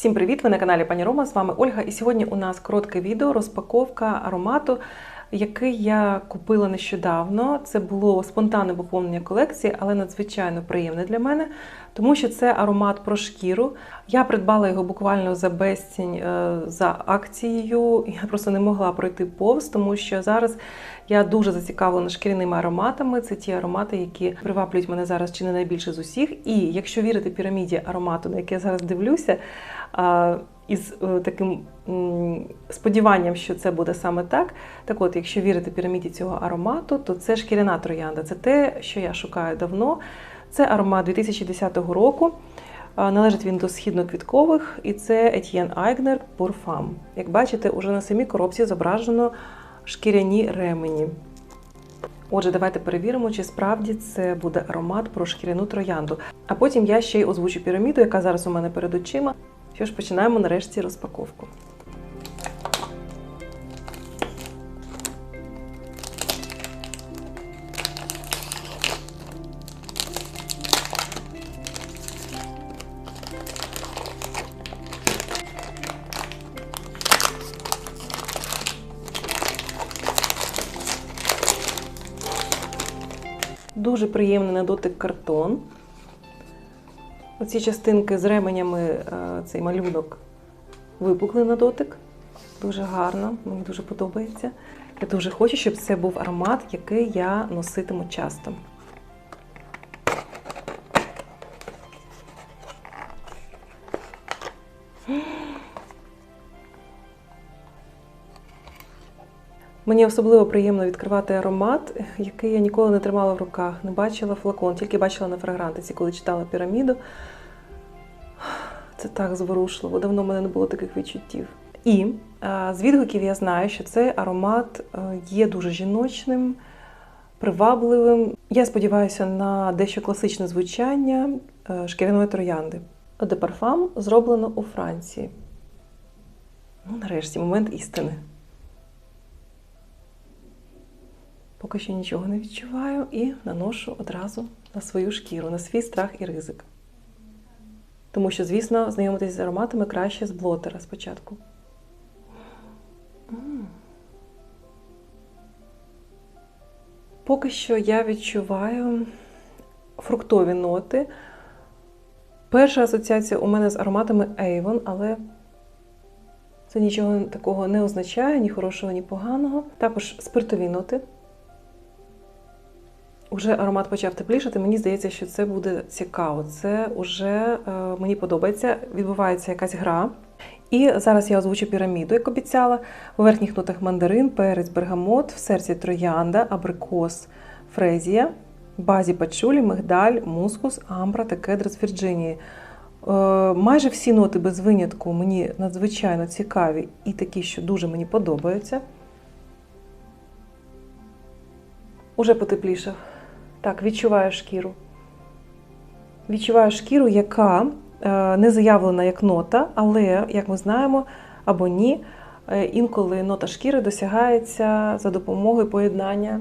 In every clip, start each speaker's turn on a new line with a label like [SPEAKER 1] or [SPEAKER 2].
[SPEAKER 1] Всім привіт! Ви на каналі Пані Рома. З вами Ольга. І сьогодні у нас коротке відео розпаковка аромату, який я купила нещодавно. Це було спонтанне поповнення колекції, але надзвичайно приємне для мене, тому що це аромат про шкіру. Я придбала його буквально за безцінь е, за акцією. Я просто не могла пройти повз, тому що зараз я дуже зацікавлена шкіряними ароматами. Це ті аромати, які приваблюють мене зараз чи не найбільше з усіх. І якщо вірити піраміді аромату, на який я зараз дивлюся, із е, таким сподіванням, що це буде саме так. Так от, якщо вірити піраміді цього аромату, то це шкіряна троянда. Це те, що я шукаю давно. Це аромат 2010 року. Належить він до східно-квіткових, і це Etienne Aigner Pour Як бачите, уже на самій коробці зображено шкіряні ремені. Отже, давайте перевіримо, чи справді це буде аромат про шкіряну троянду. А потім я ще й озвучу піраміду, яка зараз у мене перед очима. Що ж, починаємо нарешті розпаковку. Дуже приємний на дотик картон. Оці частинки з ременями, е, цей малюнок випукли на дотик. Дуже гарно, мені дуже подобається. Я дуже хочу, щоб це був аромат, який я носитиму часто. Мені особливо приємно відкривати аромат, який я ніколи не тримала в руках, не бачила флакон, тільки бачила на фрагрантиці, коли читала піраміду. Це так зворушливо, давно в мене не було таких відчуттів. І з відгуків я знаю, що цей аромат є дуже жіночним, привабливим. Я сподіваюся на дещо класичне звучання шкіряної троянди. Де парфам зроблено у Франції. Ну, нарешті, момент істини. Поки що нічого не відчуваю і наношу одразу на свою шкіру, на свій страх і ризик. Тому що, звісно, знайомитись з ароматами краще з блотера спочатку. Поки що я відчуваю фруктові ноти. Перша асоціація у мене з ароматами Avon, але це нічого такого не означає, ні хорошого, ні поганого. Також спиртові ноти. Уже аромат почав теплішати. Мені здається, що це буде цікаво. Це вже е, мені подобається. Відбувається якась гра. І зараз я озвучу піраміду, як обіцяла. У верхніх нотах мандарин, перець, бергамот, в серці троянда, абрикос, фрезія, базі пачулі, мигдаль, мускус, амбра та кедр з Вірджинії. Е, майже всі ноти без винятку мені надзвичайно цікаві і такі, що дуже мені подобаються. Уже потеплішав. Так, відчуваю шкіру. Відчуваю шкіру, яка е, не заявлена як нота, але, як ми знаємо, або ні, е, інколи нота шкіри досягається за допомогою поєднання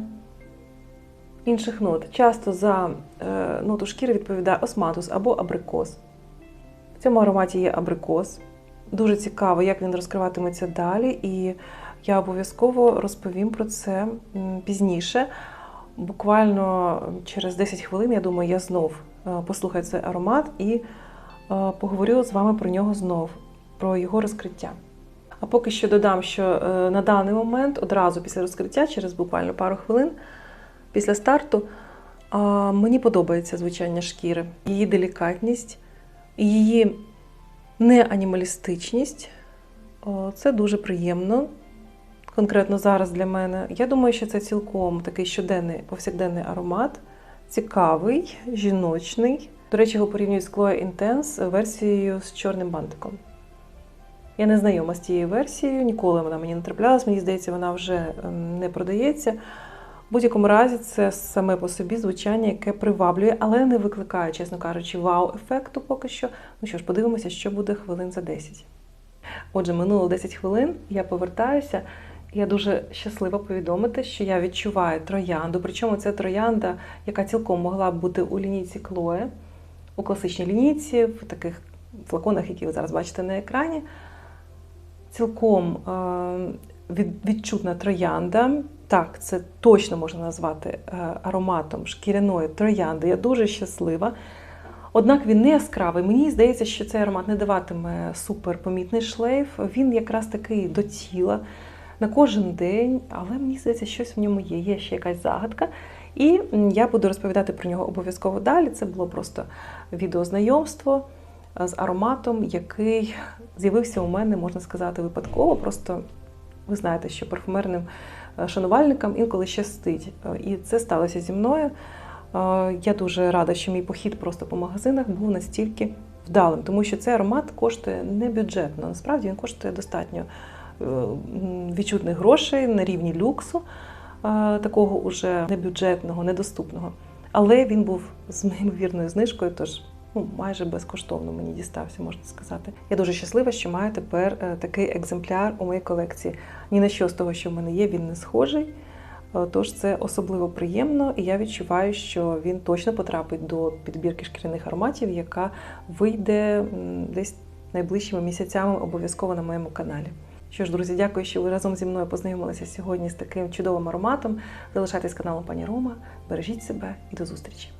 [SPEAKER 1] інших нот. Часто за е, ноту шкіри відповідає осматус або абрикос. В цьому ароматі є абрикос. Дуже цікаво, як він розкриватиметься далі, і я обов'язково розповім про це пізніше. Буквально через 10 хвилин, я думаю, я знов послухаю цей аромат і поговорю з вами про нього знов, про його розкриття. А поки що додам, що на даний момент, одразу після розкриття, через буквально пару хвилин після старту, мені подобається звучання шкіри, її делікатність, її неанімалістичність. Це дуже приємно конкретно зараз для мене. Я думаю, що це цілком такий щоденний повсякденний аромат, цікавий, жіночний. До речі, його порівнюють з Chloe Intense версією з чорним бантиком. Я не знайома з тією версією, ніколи вона мені не траплялась, мені здається, вона вже не продається. В будь-якому разі, це саме по собі звучання, яке приваблює, але не викликає, чесно кажучи, вау-ефекту поки що. Ну що ж, подивимося, що буде хвилин за 10. Отже, минуло 10 хвилин, я повертаюся. Я дуже щаслива повідомити, що я відчуваю троянду. Причому це троянда, яка цілком могла б бути у лінійці Клое, у класичній лінійці, в таких флаконах, які ви зараз бачите на екрані. Цілком е, від- відчутна троянда. Так, це точно можна назвати е, ароматом шкіряної троянди. Я дуже щаслива. Однак він не яскравий. Мені здається, що цей аромат не даватиме суперпомітний шлейф. Він якраз такий до тіла на кожен день, але мені здається, щось в ньому є. Є ще якась загадка. І я буду розповідати про нього обов'язково далі. Це було просто відеознайомство е, з ароматом, який з'явився у мене, можна сказати, випадково. Просто ви знаєте, що парфумерним е, шанувальникам інколи щастить. Е, І це сталося зі мною. Я дуже рада, що мій похід просто по магазинах був настільки вдалим, тому що цей аромат коштує не бюджетно. Насправді він коштує достатньо відчутних грошей на рівні люксу, е, такого уже небюджетного, недоступного. Але він був з неймовірною знижкою, тож ну, майже безкоштовно мені дістався, можна сказати. Я дуже щаслива, що маю тепер е, такий екземпляр у моїй колекції. Ні на що з того, що в мене є, він не схожий. Е, Тож це особливо приємно, і я відчуваю, що він точно потрапить до підбірки шкіряних ароматів, яка вийде десь найближчими місяцями обов'язково на моєму каналі. Що ж, друзі, дякую, що ви разом зі мною познайомилися сьогодні з таким чудовим ароматом. Залишайтесь каналом пані Рома, бережіть себе і до зустрічі!